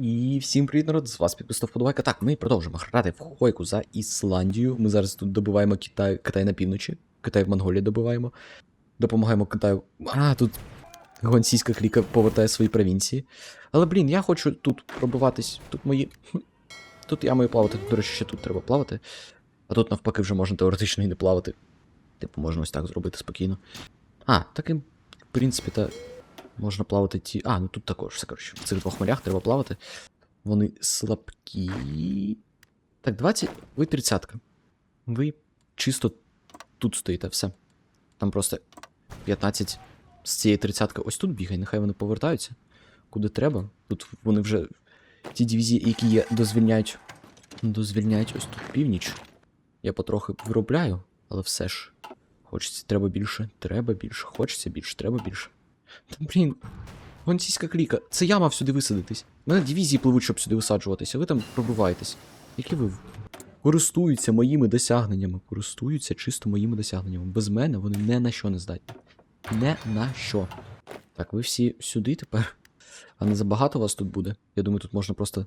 І всім привіт, народ, з вас підписав вподобайка. Так, ми продовжимо грати в Хойку за Ісландію. Ми зараз тут добиваємо Китай, Китай на півночі, Китай в Монголії добиваємо. Допомагаємо Китаю. А, тут гонсійська кліка повертає свої провінції. Але, блін, я хочу тут пробиватись. Тут мої. Тут я маю плавати, до речі, ще тут треба плавати. А тут навпаки вже можна теоретично і не плавати. Типу, можна ось так зробити спокійно. А, таким, в принципі, та можна плавати ті. А, ну тут також все коротше. В цих двох морях треба плавати. Вони слабкі. Так, 20. Ви 30. Ви чисто тут стоїте, все. Там просто 15 з цієї 30 ось тут бігає, нехай вони повертаються. Куди треба. Тут вони вже. Ті дивізії, які є, дозвільняють. Дозвільняють ось тут північ. Я потрохи виробляю, але все ж. Хочеться, треба більше, треба більше, хочеться більше, треба більше. Та блін, гонційська кліка, це я мав сюди висадитись. У мене дивізії пливуть, щоб сюди висаджуватися, ви там пробиваєтесь. Які ви користуються моїми досягненнями, користуються чисто моїми досягненнями. Без мене вони не на що не здатні. Не на що. Так, ви всі сюди тепер. А не забагато вас тут буде. Я думаю, тут можна просто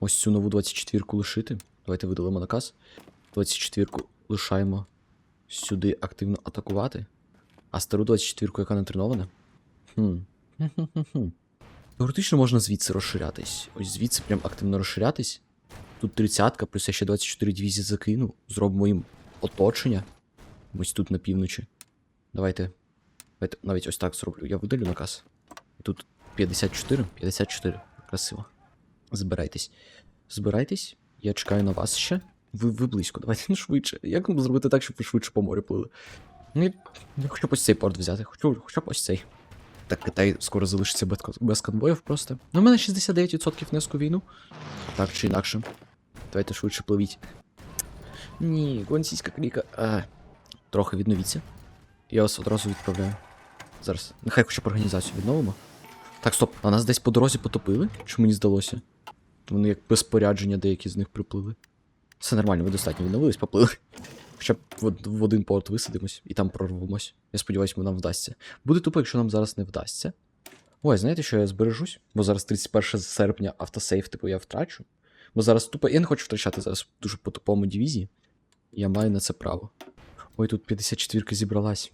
ось цю нову 24-ку лишити. Давайте видалимо наказ. 24-ку лишаємо сюди активно атакувати. А стару 24-ку, яка не тренована? Теоретично можна звідси розширятись. Ось звідси прям активно розширятись. Тут 30-ка, плюс я ще 24 дивізії закину. Зробимо їм оточення. Ось тут на півночі. Давайте. Давайте навіть ось так зроблю. Я видалю наказ. Тут 54. 54. Красиво. Збирайтесь. Збирайтесь. Я чекаю на вас ще. Ви, ви близько, давайте швидше. Як зробити так, щоб ви швидше по морю плили? Ну, я хочу ось цей порт взяти. Хочу, хоча б ось цей. Так, Китай скоро залишиться без, конвоїв просто. Ну, у мене 69% внеску війну. Так чи інакше. Давайте швидше пливіть. Ні, гонсійська кліка. А, трохи відновіться. Я вас одразу відправляю. Зараз. Нехай хоча б організацію відновимо. Так, стоп, а нас десь по дорозі потопили? Чи мені здалося? Вони як без спорядження деякі з них приплили. Все нормально, ви достатньо відновились, поплили. Хоча б в, один порт висадимось і там прорвемось. Я сподіваюся, нам вдасться. Буде тупо, якщо нам зараз не вдасться. Ой, знаєте, що я збережусь? Бо зараз 31 серпня автосейв, типу, я втрачу. Бо зараз тупо. Я не хочу втрачати зараз дуже по тупому дивізії. Я маю на це право. Ой, тут 54 зібралась.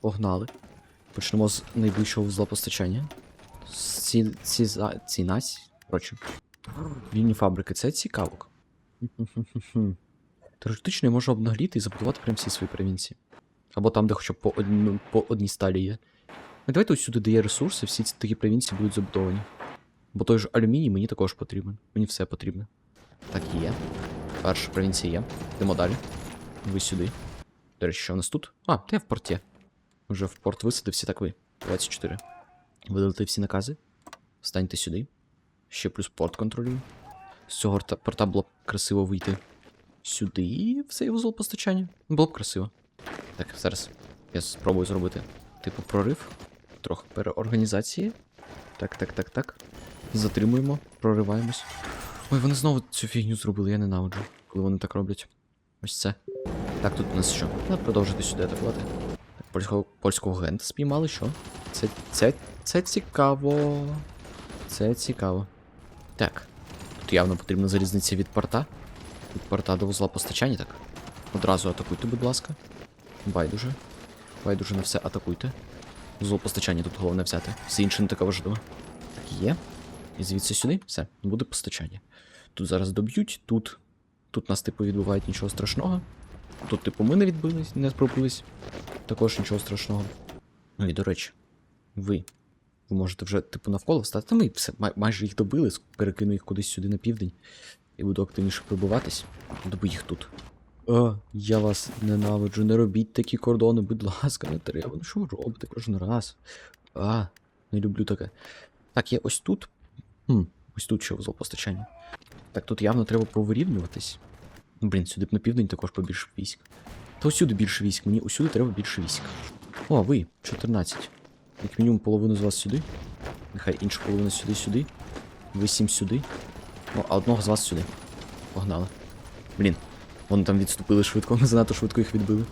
Погнали. Почнемо з найближчого вузла постачання. Ці, ці, ці. Коротше. Вільні фабрики, це цікавок. Теоретично я можу обнагліти і забудувати прям всі свої провінції. Або там, де хоча б по, одну, по одній сталі є. Ну давайте ось сюди, де є ресурси, всі ці такі провінції будуть забудовані. Бо той же алюміній мені також потрібен. Мені все потрібно. Так, є. Перша провінція є. Йдемо далі. Ви сюди. До речі, що у нас тут? А, та я в порті. Вже в порт висадився, так ви. 24. Видалити всі накази. Станьте сюди. Ще плюс порт контролюю. З цього рта- порта було б красиво вийти сюди, в цей вузол постачання. Було б красиво. Так, зараз я спробую зробити типу прорив. Трохи переорганізації. Так, так, так, так. Затримуємо, прориваємось. Ой, вони знову цю фігню зробили, я ненавиджу, коли вони так роблять. Ось це. Так, тут у нас що? Треба продовжити сюди атакувати. Так, польського, польського гента спіймали, що? Це, це, це цікаво. Це цікаво. Так. Тут явно потрібна залізниця від порта. Від порта до вузла постачання, так. Одразу атакуйте, будь ласка. Байдуже. Байдуже на все атакуйте. Вузол постачання тут головне взяти. Все інше не таке важливо. Так, є. І звідси сюди. Все, буде постачання. Тут зараз доб'ють, тут. Тут нас, типу, відбувають нічого страшного. Тут, типу, ми не відбились, не пробились. Також нічого страшного. Ну і до речі, ви. Ви можете вже, типу, навколо встати. Та ми все, май- майже їх добили, перекину їх кудись сюди на південь. І буду активніше прибуватись. Добу їх тут. О, я вас ненавиджу, не робіть такі кордони, будь ласка, не треба. Ну що ви робите кожен раз? А, не люблю таке. Так, є ось тут. Хм, ось тут ще вузол постачання. Так, тут явно треба повирівнюватись. Ну, Блін, сюди б на південь також побільше військ. Та усюди більше військ, мені усюди треба більше військ. О, ви, 14. Як мінімум половину з вас сюди. Нехай інша половина сюди, сюди. Ви сім сюди. Ну, а одного з вас сюди. Погнали. Блін, вони там відступили швидко, ми занадто швидко їх відбили.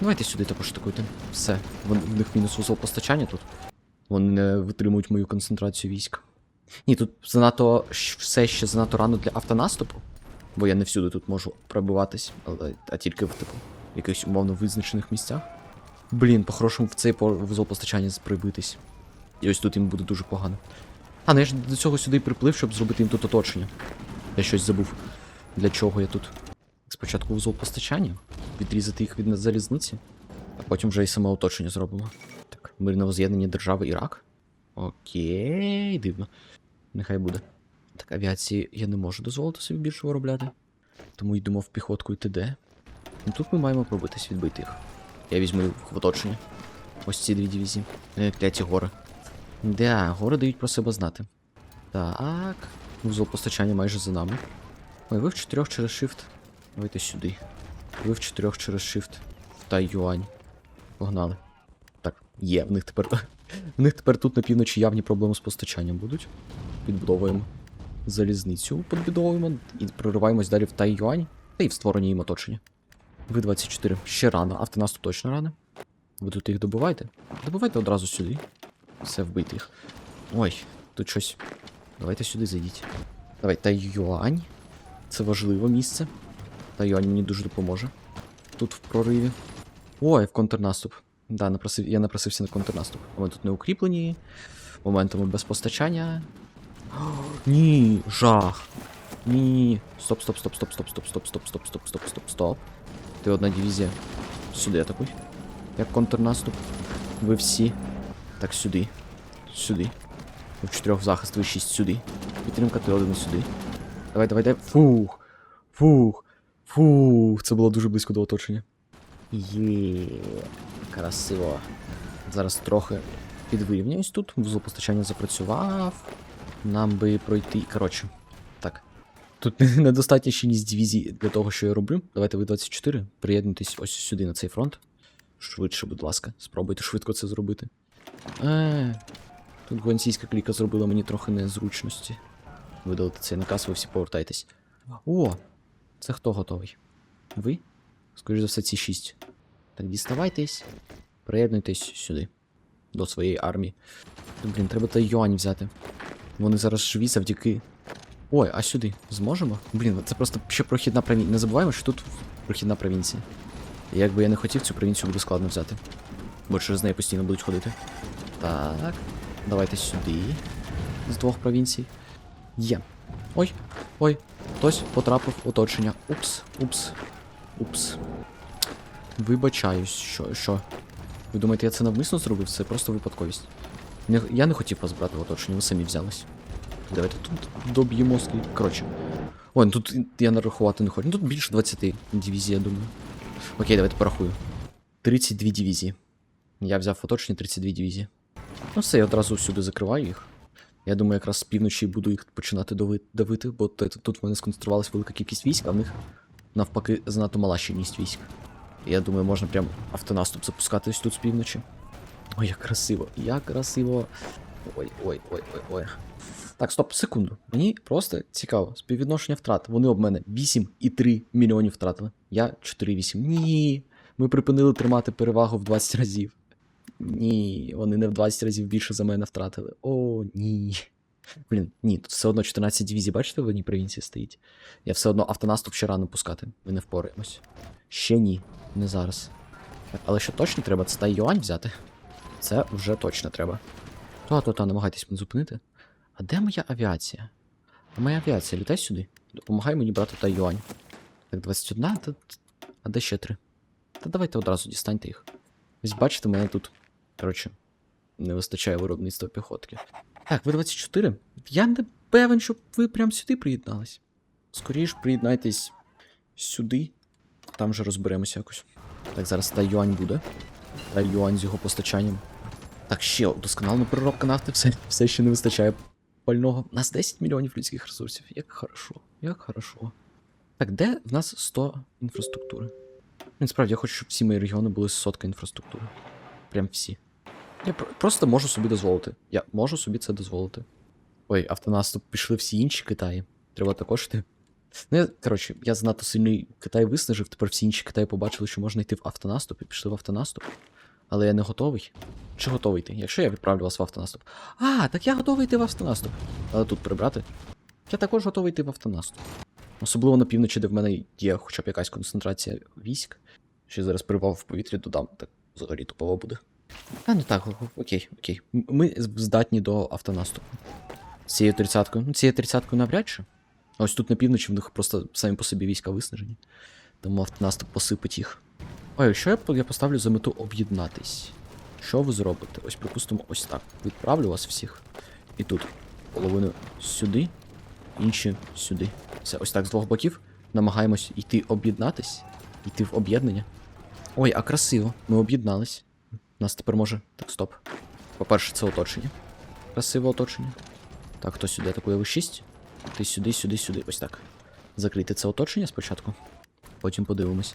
Давайте сюди також атакуйте. Все. Вон, в них мінус вузол постачання тут. Вони не витримують мою концентрацію військ. Ні, тут занадто все ще занадто рано для автонаступу. Бо я не всюди тут можу пробиватись, але а тільки в типу якихось умовно визначених місцях. Блін, по-хорошому в цей вузол постачання прибитись. І ось тут їм буде дуже погано. А, ну я ж до цього сюди приплив, щоб зробити їм тут оточення. Я щось забув. Для чого я тут? Спочатку вузол постачання, відрізати їх від залізниці, а потім вже і саме оточення зробимо. Так, мирне воз'єднання держави Ірак. Окей, дивно. Нехай буде. Так, авіації я не можу дозволити собі більше виробляти. Тому йдемо в піхотку і т.д. Ну тут ми маємо пробитись відбити їх. Я візьму їх в оточення. Ось ці дві дивізії. Е, Кляті гори. Да, гори дають про себе знати. Так. Вузол постачання майже за нами. Ой, ви в чотирьох через shift. Давайте сюди. Ви в чотирьох через shift. В Тайюань. Погнали. Так, є, в них тепер. В них тепер тут на півночі явні проблеми з постачанням будуть. Підбудовуємо залізницю, підбудовуємо і прориваємось далі в Тайюань та й в створення їм оточення. Ви 24. Ще рано, автонаступ точно рано. Ви тут їх добивайте? Добивайте одразу сюди. Все вбити їх. Ой, тут щось. Давайте сюди зайдіть. Давай, Тайюань. Це важливе місце. Тайюань мені дуже допоможе. Тут в прориві. Ой, в контрнаступ. Да, напросив, я напросився на контрнаступ. Ми тут не укріплені. Моментами без постачання. О, ні, жах. Ні. Стоп, стоп, стоп, стоп, стоп, стоп, стоп, стоп, стоп, стоп, стоп, стоп, стоп. Ти одна дивізія. Сюди атакуй. Як контрнаступ. Ви всі. Так, сюди. Сюди. В чотирьох захист, ви шість сюди. Підтримка ти один сюди. Давай, давай, давай. Фух. Фух. Фух. Це було дуже близько до оточення. Є. Красиво. Зараз трохи підвирівняюсь тут. Вузол постачання запрацював. Нам би пройти. Коротше. Так. Тут недостатньо ще щільність дивізій для того, що я роблю. Давайте ви 24. Приєднуйтесь ось сюди на цей фронт. Швидше, будь ласка. Спробуйте швидко це зробити. Е, тут гуансійська кліка зробила мені трохи незручності. Видалити цей наказ, ви всі повертайтесь. О! Це хто готовий? Ви? Скоріше за все, ці шість. Так, діставайтесь. Приєднуйтесь сюди. До своєї армії. Блін, треба Тайюань взяти. Вони зараз живі завдяки. Ой, а сюди зможемо? Блін, це просто ще прохідна провінція. Не забуваємо, що тут прохідна провінція. Якби я не хотів, цю провінцію буде складно взяти. Бо через неї постійно будуть ходити. Так. Давайте сюди. З двох провінцій. Є. Ой, ой, хтось потрапив в оточення. Упс, упс, упс. Вибачаюсь, що, що? Ви думаєте, я це навмисно зробив? Це просто випадковість. Не, я не хотів вас брати в оточення, ви самі взялись. Давайте тут доб'ємо скільки. Коротше. Ой, ну тут я нарахувати не хочу. Ну тут більше 20 дивізій, я думаю. Окей, давайте порахую. 32 дивізії. Я взяв в оточення 32 дивізії. Ну все, я одразу всюди закриваю їх. Я думаю, якраз з півночі буду їх починати давити, бо тут в мене сконцентрувалась велика кількість військ, а в них навпаки занадто мала щільність військ. Я думаю, можна прям автонаступ запускати ось тут з півночі. Ой, як красиво, як красиво. Ой, ой, ой, ой, ой. Так, стоп, секунду. Мені просто цікаво. Співвідношення втрат. Вони об мене 8,3 мільйонів втратили. Я 4,8. Ні. Ми припинили тримати перевагу в 20 разів. Ні, вони не в 20 разів більше за мене втратили. О, ні. Блін, ні, тут все одно 14 дивізій, бачите, в одній провінції стоїть. Я все одно автонаступ ще рано пускати. Ми не впораємось. Ще ні, не зараз. Але що точно треба, це Тайюань взяти. Це вже точно треба. Та-та-та, намагайтесь мене зупинити. А де моя авіація? А моя авіація, літай сюди. Допомагай мені брати Тайюань. Так, 21, та... а де ще три? Та давайте одразу дістаньте їх. Ось бачите, мене тут. Коротше, не вистачає виробництва піхотки. Так, ви 24. Я не певен, щоб ви прям сюди приєднались. Скоріш приєднайтесь сюди. Там же розберемося якось. Так, зараз Тайюань буде. Тайюань з його постачанням. Так, ще удосконалена переробка нафти, все, все ще не вистачає пального. У нас 10 мільйонів людських ресурсів. Як хорошо, як хорошо. Так, де в нас 100 інфраструктури? Насправді, я хочу, щоб всі мої регіони були сотка інфраструктури. Прям всі. Я просто можу собі дозволити. Я можу собі це дозволити. Ой, автонаступ пішли всі інші Китаї. Треба також йти. Ну, я, коротше, я занадто сильний Китай виснажив, тепер всі інші Китаї побачили, що можна йти в автонаступ і пішли в автонаступ. Але я не готовий. Чи готовий ти? Якщо я відправлю вас в автонаступ. А, так я готовий йти в автонаступ. Але тут прибрати. Я також готовий йти в автонаступ. Особливо на півночі, де в мене є хоча б якась концентрація військ. Ще зараз прибав в повітрі додам, так взагалі тупово буде. А, ну так, окей, окей. Ми здатні до автонаступу. Цією тридцяткою. Ну, цією тридцяткою навряд чи. А ось тут на півночі в них просто самі по собі війська виснажені. Тому автонаступ посипить їх. Ой, якщо я, я поставлю за мету об'єднатись, що ви зробите? Ось, припустимо, ось так. Відправлю вас всіх. І тут половину сюди, інші сюди. Все, ось так з двох боків. Намагаємось йти об'єднатись, йти в об'єднання. Ой, а красиво. Ми об'єднались. Нас тепер може. Так, стоп. По-перше, це оточення. Красиве оточення. Так, хто сюди атакує В6? Ти сюди, сюди, сюди. Ось так. Закрити це оточення спочатку. Потім подивимось.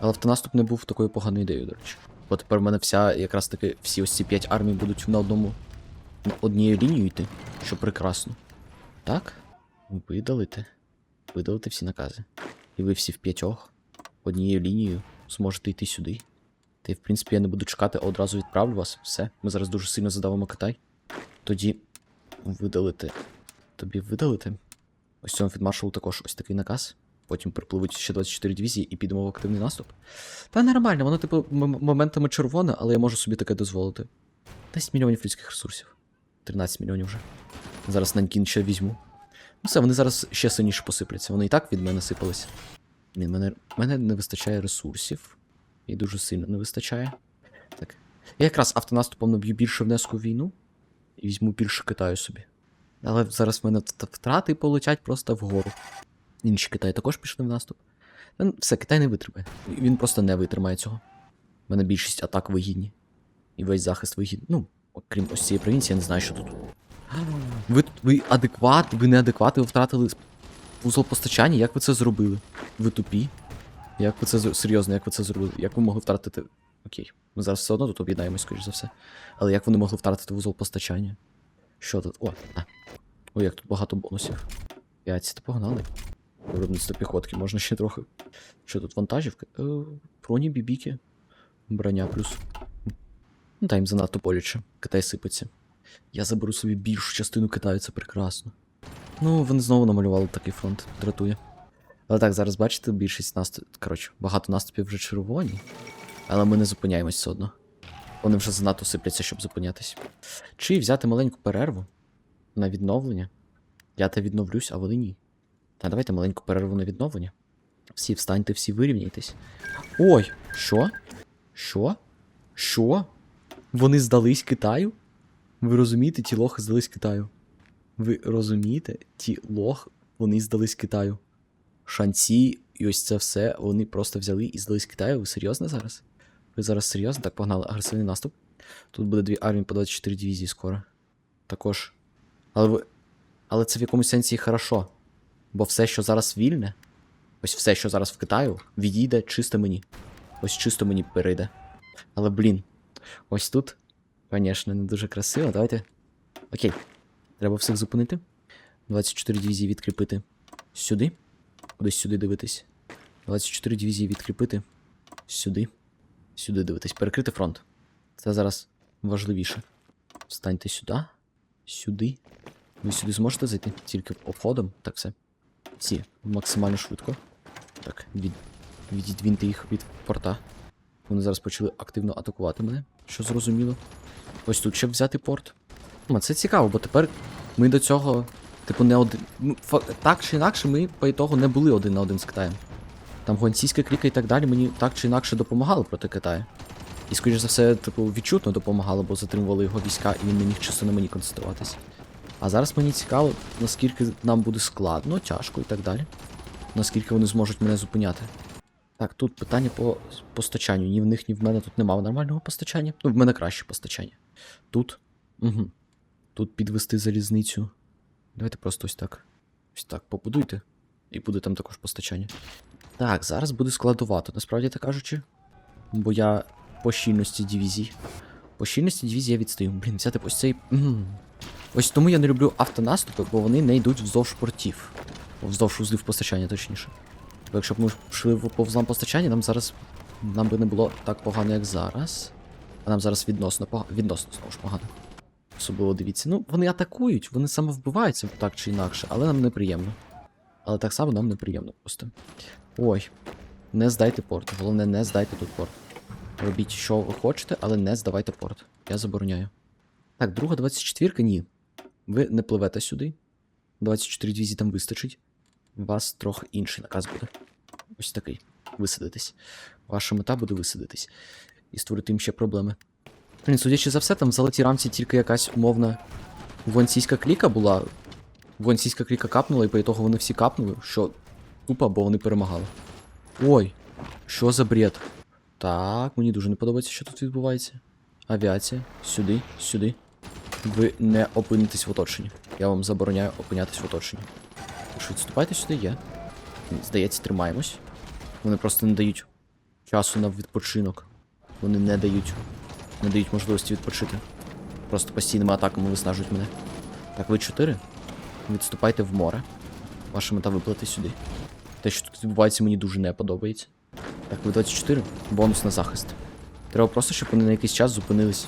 Але автонаступ не був такою поганою ідеєю, до речі. Бо тепер в мене вся, якраз таки, всі ось ці п'ять армій будуть на одному. На однією лінією йти, що прекрасно. Так? Видалити. Видалити всі накази. І ви всі в п'ятьох однією лінією зможете йти сюди. Та й, в принципі, я не буду чекати, а одразу відправлю вас. Все. Ми зараз дуже сильно задавимо Китай. Тоді видалити. Тобі видалити. Ось цьому фідмаршалу також ось такий наказ. Потім припливуть ще 24 дивізії і підемо в активний наступ. Та нормально, воно, типу, моментами червоне, але я можу собі таке дозволити. 10 мільйонів людських ресурсів. 13 мільйонів вже. Зараз Нанькін ще візьму. Ну все, вони зараз ще сильніше посипляться. Вони і так від мене сипалися. Ні, мене, мене не вистачає ресурсів. І дуже сильно не вистачає. Так. Я якраз автонаступом наб'ю більше внеску в війну і візьму більше Китаю собі. Але зараз в мене втрати полетять просто вгору. Інші Китай також пішли в наступ. Ну, Все, Китай не витримає. Він просто не витримає цього. У мене більшість атак вигідні. І весь захист вигідний. Ну, окрім ось цієї провінції, я не знаю, що тут. Ви, ви адекват, ви неадекват, ви втратили вузол постачання. Як ви це зробили? Ви тупі? Як ви це серйозно, як ви це зробили? Як ви могли втратити. Окей. Ми зараз все одно тут об'єднаємось, скоріш за все. Але як вони могли втратити вузол постачання? Що тут? О, а. Ой, як тут багато бонусів. 5, це погнали. Виробництво піхотки, можна ще трохи. Що тут, вантажівка? Е, броні, бібіки. Броня плюс. Ну, та їм занадто боляче. Китай сипеться. Я заберу собі більшу частину Китаю, це прекрасно. Ну, вони знову намалювали такий фронт, дратує. Але так, зараз бачите, більшість наступів. Коротше, багато наступів вже червоні. Але ми не зупиняємось все одно. Вони вже занадто сипляться, щоб зупинятись. Чи взяти маленьку перерву на відновлення? Я та відновлюсь, а вони ні. Та давайте маленьку перерву на відновлення. Всі встаньте, всі вирівняйтесь. Ой, що? Що? Що? Вони здались Китаю? Ви розумієте, ті лохи здались Китаю. Ви розумієте, ті лох, вони здались Китаю. Шанці і ось це все вони просто взяли і здались Китаю. Ви серйозно зараз? Ви зараз серйозно? Так, погнали, агресивний наступ. Тут буде дві армії по 24 дивізії скоро. Також. Але ви. Але це в якомусь сенсі хорошо. Бо все, що зараз вільне, ось все, що зараз в Китаю, відійде чисто мені. Ось чисто мені перейде. Але блін, ось тут, звісно, не дуже красиво. Давайте. Окей. Треба всіх зупинити. 24 дивізії відкріпити сюди. Кудись сюди дивитись. 24 дивізії відкріпити сюди. Сюди дивитись. Перекрити фронт. Це зараз важливіше. Встаньте сюди. Сюди. Ви сюди зможете зайти? Тільки обходом. Так все. Всі максимально швидко. Так, від... віддвіньте їх від порта. Вони зараз почали активно атакувати мене, що зрозуміло. Ось тут ще взяти порт. Це цікаво, бо тепер ми до цього, типу, не один. Ну, так чи інакше, ми по ітогу не були один на один з Китаєм. Там гуанційська кліка і так далі мені так чи інакше допомагали проти Китаю. І, скоріш за все, типу, відчутно допомагало, бо затримували його війська, і він не міг чисто на мені концентруватися. А зараз мені цікаво, наскільки нам буде складно, тяжко і так далі. Наскільки вони зможуть мене зупиняти. Так, тут питання по постачанню. Ні в них, ні в мене тут немає нормального постачання. Ну, в мене краще постачання. Тут. Угу. Тут підвести залізницю. Давайте просто ось так. Ось так побудуйте. І буде там також постачання. Так, зараз буде складувато, насправді так кажучи. Бо я по щільності дивізій. По щільності дивізій я відстаю. Блін, взяти ось цей. Ось тому я не люблю автонаступи, бо вони не йдуть вздовж портів. Вздовж узлів постачання, точніше. Бо якщо б ми йшли по вузлам постачання, нам зараз. Нам би не було так погано, як зараз. А нам зараз відносно. Відносно знову ж погано. Особливо дивіться. Ну, вони атакують, вони самовбиваються так чи інакше, але нам неприємно. Але так само нам неприємно просто. Ой. Не здайте порт. Головне, не здайте тут порт. Робіть, що ви хочете, але не здавайте порт. Я забороняю. Так, друга 24 ні. Ви не пливете сюди. 24 дивізії там вистачить. У вас трохи інший наказ буде. Ось такий. Висадитись. Ваша мета буде висадитись. І створити їм ще проблеми. Блін, судячи за все, там в золотій рамці тільки якась умовна вонсійська кліка була. Вонсійська кліка капнула, і по ітогу вони всі капнули, що тупо, бо вони перемагали. Ой, що за бред? Так, мені дуже не подобається, що тут відбувається. Авіація. Сюди, сюди. Ви не опинитесь в оточенні. Я вам забороняю опинятись в оточенні. Що відступайте сюди, є. Здається, тримаємось. Вони просто не дають часу на відпочинок. Вони не дають. Не дають можливості відпочити. Просто постійними атаками виснажують мене. Так, ви чотири. Відступайте в море. Ваша мета виплати сюди. Те, що тут відбувається, мені дуже не подобається. Так, ви 24. Бонус на захист. Треба просто, щоб вони на якийсь час зупинились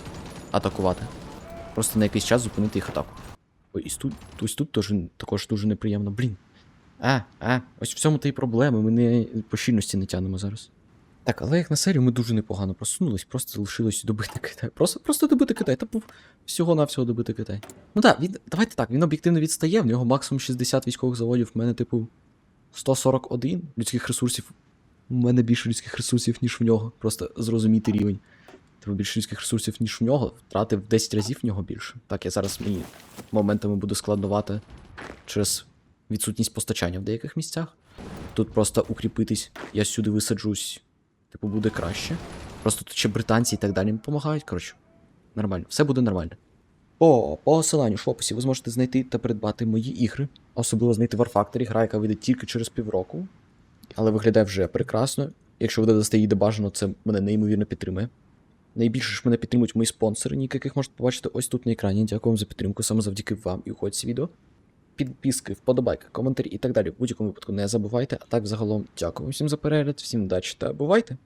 атакувати. Просто на якийсь час зупинити їх атаку. Ой, і тут, ось тут теж, також дуже неприємно. Блін. А, а, ось в цьому та й проблеми. Ми не по щільності не тянемо зараз. Так, але як на серію ми дуже непогано просунулись, просто лишилось добити Китай. Просто, просто добити Китай. Та був всього-навсього добити Китай. Ну так, він, давайте так, він об'єктивно відстає, в нього максимум 60 військових заводів, в мене, типу, 141 людських ресурсів. У мене більше людських ресурсів, ніж в нього. Просто зрозуміти рівень. Типу більше людських ресурсів, ніж в нього. Втрати в 10 разів в нього більше. Так, я зараз мені моментами буду складнувати через відсутність постачання в деяких місцях. Тут просто укріпитись, я сюди висаджусь, типу, буде краще. Просто тут ще британці і так далі допомагають. Коротше, нормально, все буде нормально. По посиланню в описі ви зможете знайти та придбати мої ігри, особливо знайти War Factory, гра, яка вийде тільки через півроку, але виглядає вже прекрасно. Якщо ви додасте її бажано, це мене неймовірно підтримує. Найбільше ж мене підтримують мої спонсори, яких можете побачити ось тут на екрані. Дякую вам за підтримку, саме завдяки вам і уходь ці відео. Підписки, вподобайки, коментарі і так далі. В будь-якому випадку не забувайте. А так, загалом, дякую всім за перегляд, всім удачі та бувайте!